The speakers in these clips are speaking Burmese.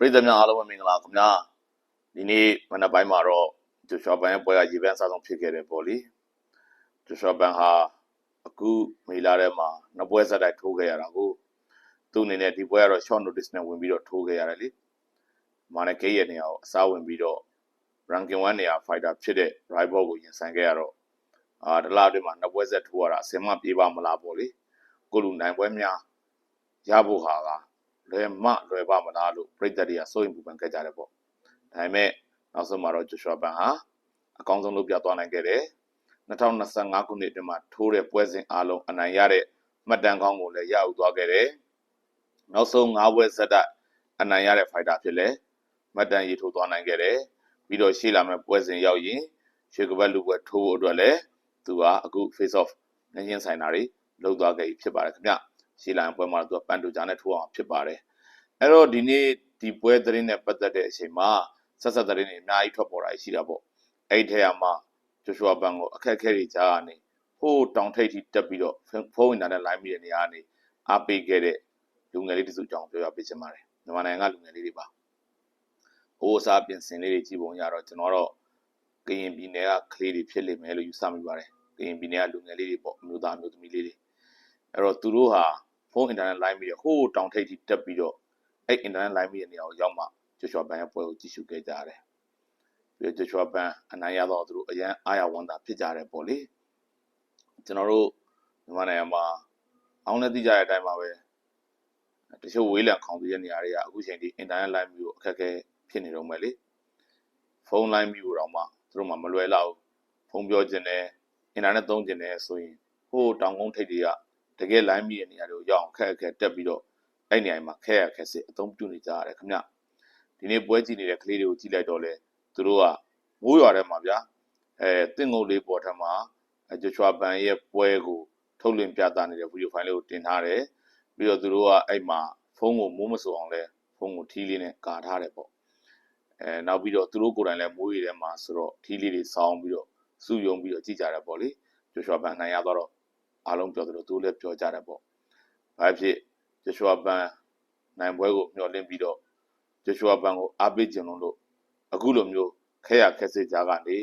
ပရိသတ်များအားလုံးပဲမင်္ဂလာခင်ဗျာဒီနေ့မနက်ပိုင်းမှာတော့ဂျိုရှွာဘန်ရဲ့ပွဲကရေပန်းစားဆုံးဖြစ်ခဲ့တယ်ပေါ့လေဂျိုရှွာဘန်ဟာအခုမေလာထဲမှာနှစ်ပွဲဆက်တိုက်ထိုးခဲ့ရတာကိုသူ့အနေနဲ့ဒီပွဲကတော့ short notice နဲ့ဝင်ပြီးတော့ထိုးခဲ့ရတယ်လေမာနကေးရဲ့နေရာကိုအစားဝင်ပြီးတော့ ranking 1နေရာ fighter ဖြစ်တဲ့ rival ကိုရင်ဆိုင်ခဲ့ရတော့အာဒီလားအတွင်းမှာနှစ်ပွဲဆက်ထိုးရတာအစင်မပြေပါမလားပေါ့လေကိုလူနိုင်ပွဲများရဖို့ဟာက လွယ်မလွယ်ပါမလားလို့ပြည်သက်တွေကစိုးရင်ပူပန်ခဲ့ကြတယ်ပေါ့ဒါပေမဲ့နောက်ဆုံးမှာတော့ဂျိုရှွာဘန်ဟာအကောင်းဆုံးလုပ်ပြသွားနိုင်ခဲ့တယ်2025ခုနှစ်အတွင်းမှာထိုးတဲ့ပွဲစဉ်အားလုံးအနိုင်ရတဲ့မှတ်တမ်းကောင်းကိုလည်းရယူသွားခဲ့တယ်နောက်ဆုံး၅ပွဲဆက်တိုက်အနိုင်ရတဲ့ fighter ဖြစ်လဲမှတ်တမ်းရေးထိုးသွားနိုင်ခဲ့တယ်ပြီးတော့ရှေ့လာမယ့်ပွဲစဉ်ရောက်ရင်ရွှေကပတ်လူပွဲထိုးဖို့အတွက်လည်းသူကအခု face off ငင်းချင်းဆိုင်တာတွေလုပ်သွားခဲ့ပြီဖြစ်ပါတယ်ခင်ဗျ ရှေ့လာမယ့်ပွဲမှာတော့သူကပန်တူဂျာနဲ့ထိုးအောင်ဖြစ်ပါတယ်အဲ့တော့ဒီနေ့ဒီပွဲသတင်းနဲ့ပတ်သက်တဲ့အချိန်မှာဆက်ဆက်သတင်းတွေအများကြီးထွက်ပေါ်လာရှိတာပေါ့အဲ့ဒီထဲမှာဂျိုရှွာဘန်ကိုအခက်အခဲတွေကြားကနေဟိုးတောင်ထိပ်ထိတက်ပြီးတော့ဖုန်းအင်တာနက်လိုင်းမိတဲ့နေရာကနေအားပေးခဲ့တဲ့လူငယ်လေးတစုအကြောင်းပြောပြပေးချင်ပါတယ်မြန်မာနိုင်ငံကလူငယ်လေးတွေပါဟိုးအစားပြင်ဆင်လေးတွေကြည့်ပုံရတော့ကျွန်တော်တော့ကရင်ပြည်နယ်ကကလေးတွေဖြစ်လိမ့်မယ်လို့ယူဆမိပါတယ်ကရင်ပြည်နယ်ကလူငယ်လေးတွေပေါ့အမျိုးသားအမျိုးသမီးလေးတွေအဲ့တော့သူတို့ဟာ ဖုန်းအင်တာနက်လိုင်းပြီးတော့ဟိုးတောင်ထိပ်ထိတက်ပြီးတော့အဲ့ internet line ရဲ့နေရာကိုရောက်မှဂျိုရှွာဘန်ရဲ့ပွဲကိုကြည့်ရှုခဲ့ကြရတယ်။ပြီးတော့ဂျိုရှွာဘန်အနိုင်ရတော့သူတို့အရန်အားရဝမ်းသာဖြစ်ကြတယ်ပေါ့လေ။ကျွန်တော်တို့မြန်မာနိုင်ငံမှာအောင်နဲ့သိကြတဲ့အတိုင်းပါပဲတချို့ဝေးလံခေါင်းသေးတဲ့နေရာတွေကအခုချိန်ထိ internet line မျိုးအခက်အခဲဖြစ်နေတော့မယ်လေ။ဖုန်း line မျိုးတော့မှသူတို့မှမလွယ်လောက်ဖုန်းပြောခြင်းနဲ့ internet သုံးခြင်းနဲ့ဆိုရင်ဟိုတောင်ကုန်းထိပ်တွေက တကယ် line မျိုးရဲ့နေရာတွေကိုရောက်အောင်ခက်အခက်တက်ပြီးတော့အဲ့နေရာမှာခဲရခဲစစ်အသုံးပြုနေကြရတယ်ခင်ဗျဒီနေ့ပွဲကြည့်နေတဲ့ကလေးတွေကိုကြည့်လိုက်တော့လေသူတို့ကမိုးရွာထဲမှာဗျာအဲတင့်ငုံလေးပေါ်ထမှာဂျိုချွာဘန်ရဲ့ပွဲကိုထုတ်လွှင့်ပြသနေတဲ့ဗီဒီယိုဖိုင်လေးကိုတင်ထားတယ်ပြီးတော့သူတို့ကအဲ့မှာဖုန်းကိုမိုးမဆိုအောင်လဲဖုန်းကိုထီးလေးနဲ့ကာထားတယ်ပေါ့အဲနောက်ပြီးတော့သူတို့ကိုယ်တိုင်လည်းမိုးရီထဲမှာဆိုတော့ထီးလေးတွေစောင်းပြီးတော့စုယုံပြီးတော့ကြည့်ကြတယ်ပေါ့လေဂျိုချွာဘန်နိုင်ရတော့ အားလုံးပြောသလိုသူတို့လည်းပြောကြတယ်ပေါ့ဘာဖြစ်ဂျရှွာဘန်နိုင်ပွဲကိုမျှော်လင့်ပြီးတော့ဂျရှွာဘန်ကိုအားပေးခြင်းလို့အခုလိုမျိုးခဲရခက်စစ်ကြားကနေ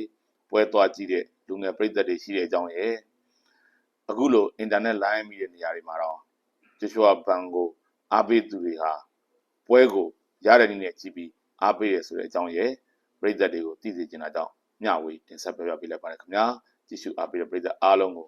ပွဲသွားကြည့်တဲ့လူငယ်ပြည်သက်တွေရှိတဲ့အကြောင်းရဲ့အခုလိုအင်တာနက်လိုင်းမိတဲ့နေရာတွေမှာတော့ဂျရှွာဘန်ကိုအားပေးသူတွေဟာပွဲကိုရတဲ့နည်းနဲ့ကြည့်ပြီးအားပေးရဆိုတဲ့အကြောင်းရဲ့ပြည်သက်တွေကိုသိစေချင်တာကြောင့်မျှဝေတင်ဆက်ပြပြပေးလိုက်ပါတယ်ခင်ဗျာကြည့်ရှုအားပေးတဲ့ပြည်သက်အားလုံးကို